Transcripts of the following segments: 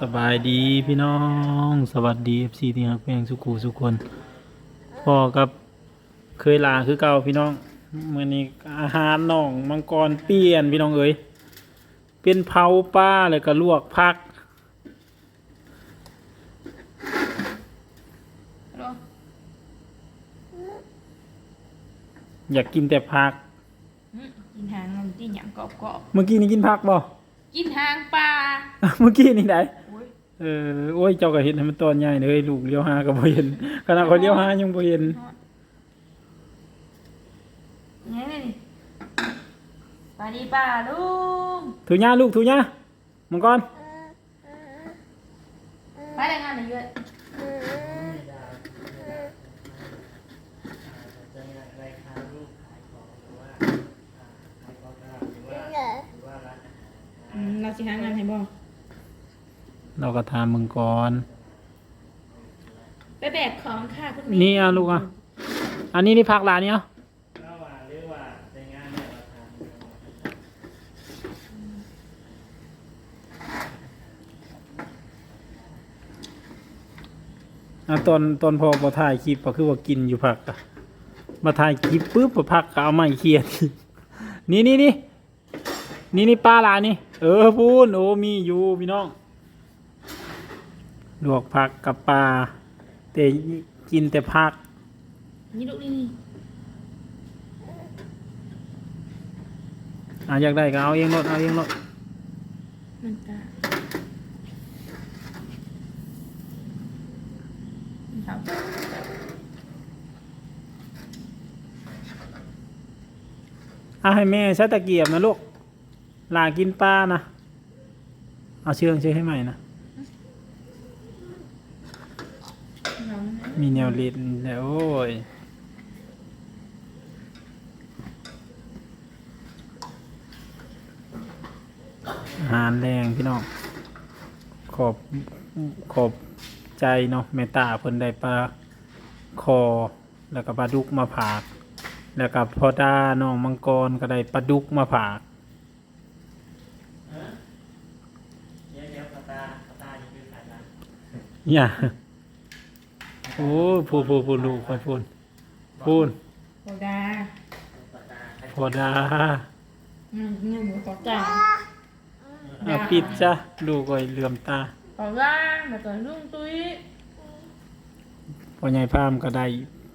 สบายดีพี่น้องสวัสดีเอฟซีที่ฮักเพลงสุขูสุกคนพ่อกับเคยลาคือเก่าพี่น้องเมื่อนี้อาหารน้องมังกรเปลี่ยนพี่น้องเอ้ยเป็นเผาป้าเลยก็ลวกพักรออยากกินแต่พักอืมกินหางมันที่หยังกรอบกรอบเมื่อกี้นี่กินพักบ่ๆกินหางปลา เมื่อกี้นี่ไหนโอ้ย เออโอ้ยเจ้าก็เห็นให้มันตอนใหญ่เลยลูกเลี้ยวหาก็บ่เห็นขนาดคนเลี้ยวหายังบ่เห็นนี่นี่นี่ปลาดีปลาลุงถูญ่าลูกถูญ่ามังกรไปแต่งงานหน่อยเยอะอืมเราสิหางานให้บ่ เราก็ทานมังกรไปแบกของค่ะคุณนี่อะลูกอะ อันนี้นี่พักร้านนี้เหรออะตอนตอนพอมาถ่ายคลิปก็คือว่ากินอยู่ผักอะมาถ่ายคลิปปุ๊บมาพักก็เอาไม้เคียนนี่นี่นี่นี่นี่ปลาลานี่ เออพูนโอ้มีอยู่พี่น้อง ลวกผักกับปลาแต่กินแต่ผัก นี่ลูกนี่นี่อะอยากได้ก็เอาเองรถเอาเองรถมันตาครับเอาให้แม่ใช้ตะเกียบนะลูกหลากินปลานะ เอาเชื่องเชื่อให้ใหม่นะ น้องนะ มีแนวลิ้นแล้วโอ้ยอาหารแรงพี่น้องขอบขอบใจเนาะเมตตาเพิ่นได้ปลาคอ แล้วก็ปลาดุกมาผาก แล้วก็พอดาน้องมังกรก็ได้ปลาดุกมาผากอย่า โอ้ยพูดพูดพูดลูกไปพูดพูดโอดาพอดาอืมนี่หมูขอจ่าเอาปิดจ้ะลูกก็เหลื่อมตาขอล่างแล้วก็ลุงตุ้ยพอใหญ่พามก็ได้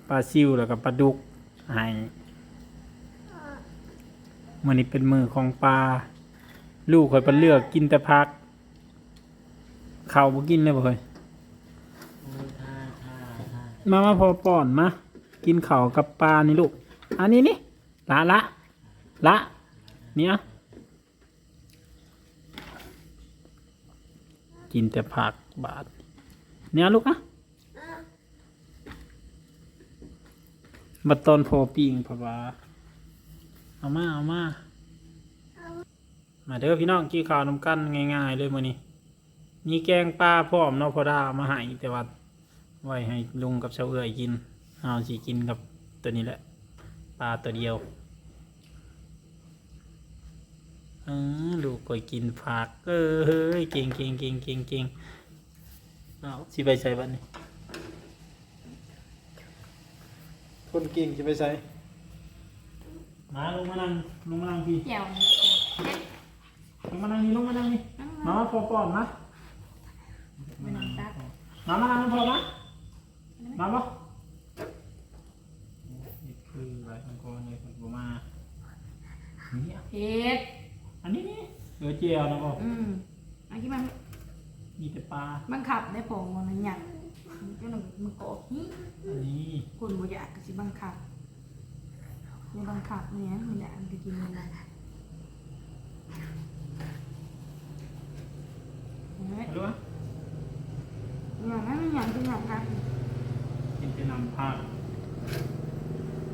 ปลาซิวแล้วก็ปลาดุกให้มันนี้เป็นมือของปลาลูกคอยไปเลือกกินแต่พักข้าวบ่กินเลยบ่เคย มามาพอป้อนมา กินเข้ากับปลานี่ลูก อันนี้นี่ละละละเนี่ยกินแต่ผักบาทเนี่ยลูกอะบัดตอนพอปีงพะวาเอามาเอามา มาเด้อพี่น้องกี้ข้าวน้ำกันง่ายๆเลยมื้อนี้มีแกงปลาพร้อมเนาะพอดาเอามาให้แต่ว่า ไว้ให้ลุงกับเชาวเอื้อยกินเอาสิกินกับตัวนี้แหละปลาตัวเดียวเออลูกก็กินผักเออเฮ้ยเก่งเก่งเก่งเก่งเก่งเอาสิไปใส่บัดนี้คนเก่งสิไปใส่มาลงมานั่งลงมานั่งพี่เดี่ยวนี่เอ๊ะลงมานั่งนี่ลงมานั่งนี่นั่งมามาพอป้อนมามานั่งตักมามานั่งพอมา มาบ่นี่คือไรของกอนเลยคุณบ่มาเนี่ยเผ็ดอันนี้นี่เออเจียวนะบ่อืมอันที่มันมีแต่ปลาบังคับในผงมันหยังมันก็หนึ่งมันกรอบนี่อันนี้คุณบ่อยากก็สิบังคับในบังคับเนี่ยมันอยากจะกินมันนะเฮ้ยรู้ปะอย่างนั้นมันอย่างที่อย่างนั้นกิน เป็นน้ำผัก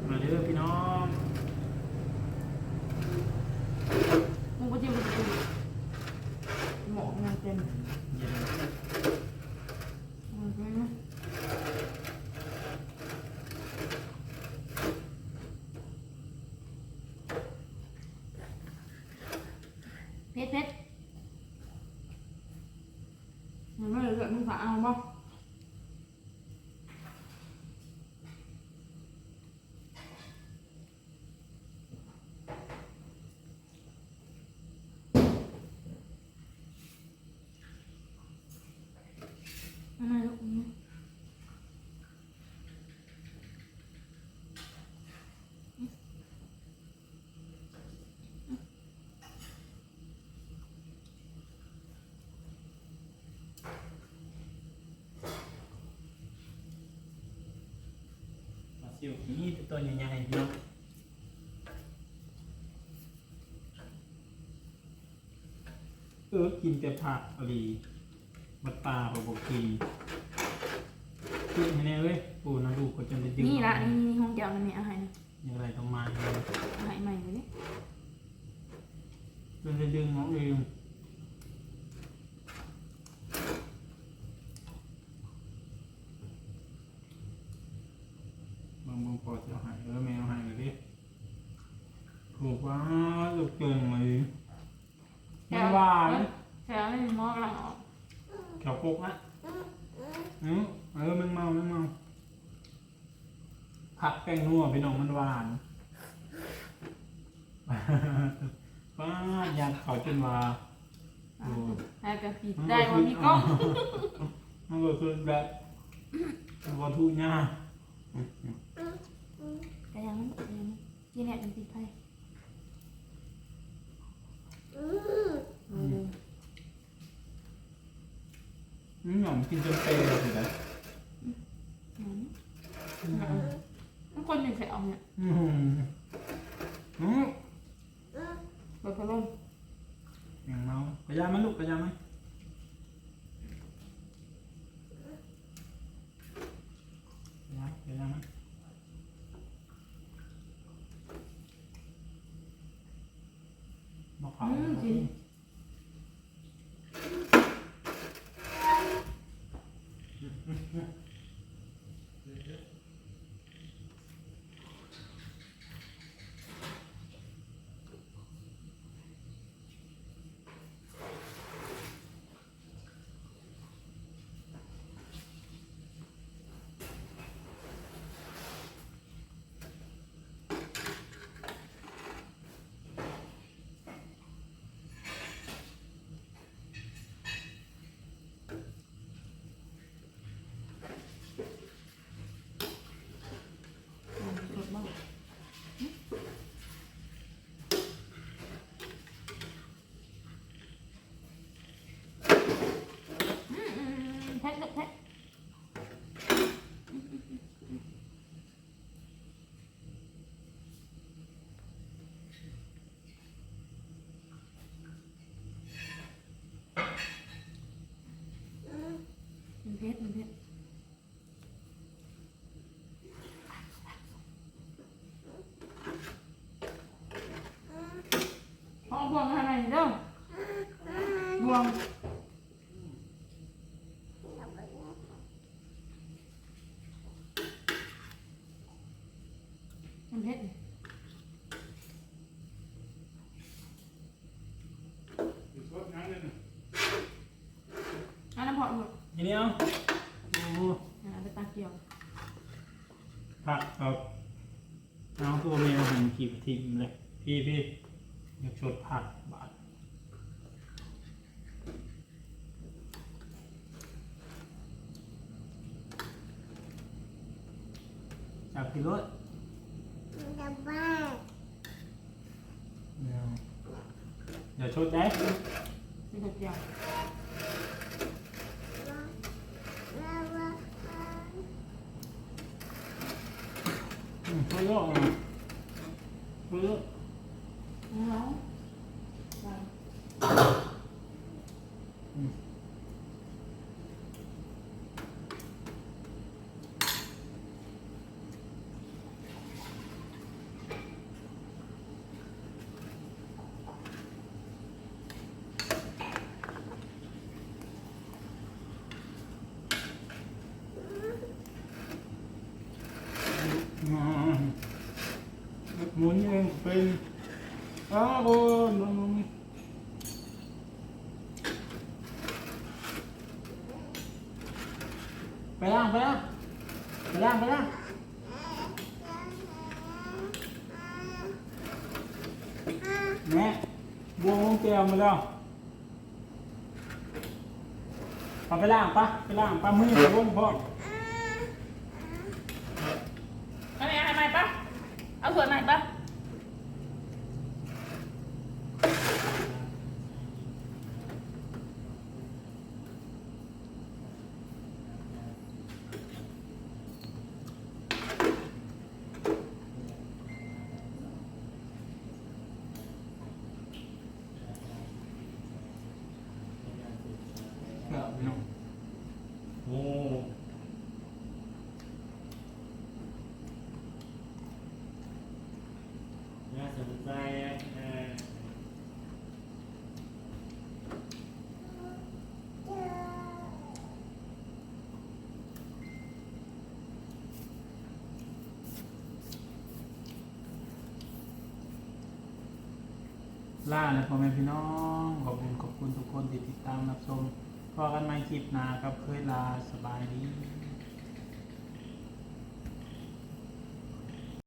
มาเด้อพี่น้องมึงก็จิ้มกินหมอกมันเต็มเย็นอือฮึเผ็ดเผ็ดมันไม่เหลือมึงฝาเอาบ่ อะไรลูกนี่มาซิวนี่ตัวใหญ่ๆพี่น้องเออกินแต่ผักอะไร บัดปลาปลาบกีกินให้แน่เว้ยปูนะลูกก็จะได้ดึงนี่ละนี่นี่ห้องแก้วนั่นนี่อาหารอย่างไรต้องมาเลยอาหารใหม่เลยนี่จะได้ดึงน้องเองบางบางพอจะเอาใหายเออแมวใหายเลยดิถูกว่าลูกเกินเลยมันหวานแถวนี่มอกำลังออก แถวปกนะอืมเออมันเมามันเมาผักแป้งนัวพี่น้องมันหวานป้าอยากเขาจนว่าโอ้แล้วก็ปิดได้ว่ามีกล้องมันก็คือแบบวัตถุยากก็ยังมันก็ยังยี่เนี่ยเป็นปิดไพ่เออ อืมหอมกินจนเปรี้ยวเลยนะมันคนอยู่แถวเนี่ยอืมอืมเปิดพัดลมอย่างเมากระยามันลูกกระยามันกระยากระยามันมะขามอืมจริง แมวหันกีบทิมเลยพี่พี่อยากชดผักบาทจับกี่รถเดี๋ยวชดได้ไปตาเกียวอืมชดเยอะอะช ดเยอะ น้องไป อ่า หมุนเองเป็นอ้าวโอ้ยมันมันไปล่างไปล่างไปล่างไปล่างแม่บวงลงแก้วมาแล้วเอาไปล่างปะไปล่างปะมือไปลงพ่อเอาไหมเอาไหมปะเอาส่วนไหนปะ เออพี่น้องโอ้น่าสนใจอะเออ ล่าและพ่อแม่พี่น้อง ขอบคุณขอบคุณทุกคนที่ติดตามรับชมพอกันใหม่คลิปหน้าครับเคยลาสบายดี